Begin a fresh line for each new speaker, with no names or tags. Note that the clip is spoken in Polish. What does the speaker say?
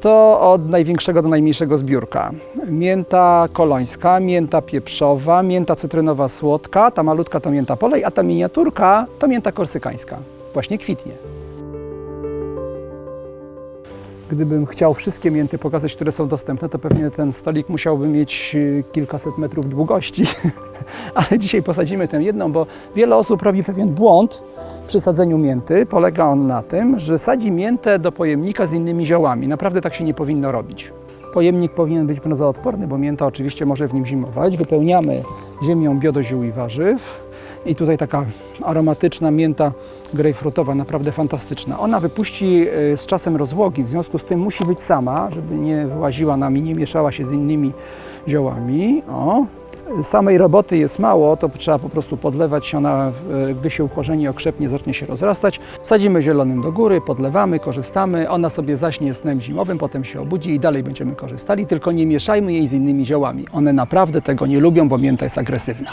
To od największego do najmniejszego zbiórka. Mięta kolońska, mięta pieprzowa, mięta cytrynowa słodka, ta malutka to mięta polej, a ta miniaturka to mięta korsykańska. Właśnie kwitnie. Gdybym chciał wszystkie mięty pokazać, które są dostępne, to pewnie ten stolik musiałby mieć y, kilkaset metrów długości. Ale dzisiaj posadzimy tę jedną, bo wiele osób robi pewien błąd przy sadzeniu mięty. Polega on na tym, że sadzi miętę do pojemnika z innymi ziołami. Naprawdę tak się nie powinno robić. Pojemnik powinien być mrozoodporny, bo mięta oczywiście może w nim zimować. Wypełniamy ziemią biodoziół i warzyw. I tutaj taka aromatyczna mięta grejpfrutowa, naprawdę fantastyczna. Ona wypuści y, z czasem rozłogi, w związku z tym musi być sama, żeby nie wyłaziła nam i nie mieszała się z innymi ziołami. O. Samej roboty jest mało, to trzeba po prostu podlewać. Ona, y, gdy się ukorzeni, okrzepnie, zacznie się rozrastać. Sadzimy zielonym do góry, podlewamy, korzystamy. Ona sobie zaśnie snem zimowym, potem się obudzi i dalej będziemy korzystali, tylko nie mieszajmy jej z innymi ziołami. One naprawdę tego nie lubią, bo mięta jest agresywna.